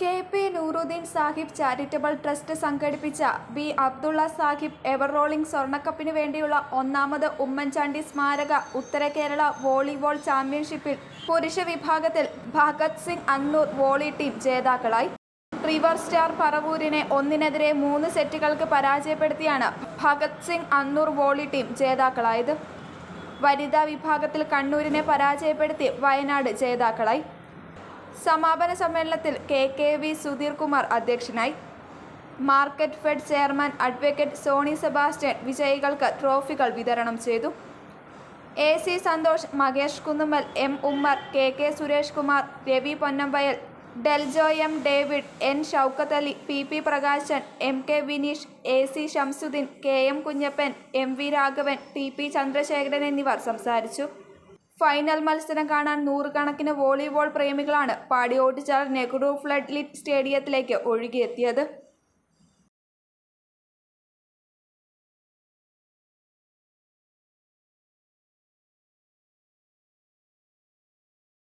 K P Nooruddeen Sahib charitable trust സംഘടിപ്പിച്ച B Abdulla Sahib ever rolling സ്വർണക്കപ്പിന് വേണ്ടിയുള്ള ഒന്നാമത് ഉമ്മൻചാണ്ടി സ്മാരക ഉത്തര കേരള വോളിബോൾ ചാമ്പ്യൻഷിപ്പിൽ പുരുഷ വിഭാഗത്തിൽ ഭഗത് സിംഗ് അന്നൂർ വോളി ടീം ജേതാക്കളായി. റിവർ സ്റ്റാർ പറവൂരിനെ ഒന്നിനെതിരെ മൂന്ന് സെറ്റുകൾക്ക് പരാജയപ്പെടുത്തിയാണ് ഭഗത് സിംഗ് അന്നൂർ വോളി ടീം ജേതാക്കളായത്. വനിതാ വിഭാഗത്തിൽ കണ്ണൂരിനെ പരാജയപ്പെടുത്തി വയനാട് ജേതാക്കളായി. സമാപന സമ്മേളനത്തിൽ K K V Sudheer Kumar അധ്യക്ഷനായി. Market fed chairman advocate Sony Sebastian വിജയികൾക്ക് ട്രോഫികൾ വിതരണം ചെയ്തു. A C Santhosh Makesh Kunnummal M Ummer K K Suresh Kumar Ravi Ponnambayal Deljo M David N Shoukath Ali P P Prakashan M K Vineesh A C Shamsuddeen K M Kunhappan M V Raghavan T P Chandrasekharan എന്നിവർ സംസാരിച്ചു. Final മത്സരം കാണാൻ നൂറുകണക്കിന് volleyball പ്രേമികളാണ് Padiyottuchal Nehru flood lit സ്റ്റേഡിയത്തിലേക്ക് ഒഴുകിയെത്തിയത്.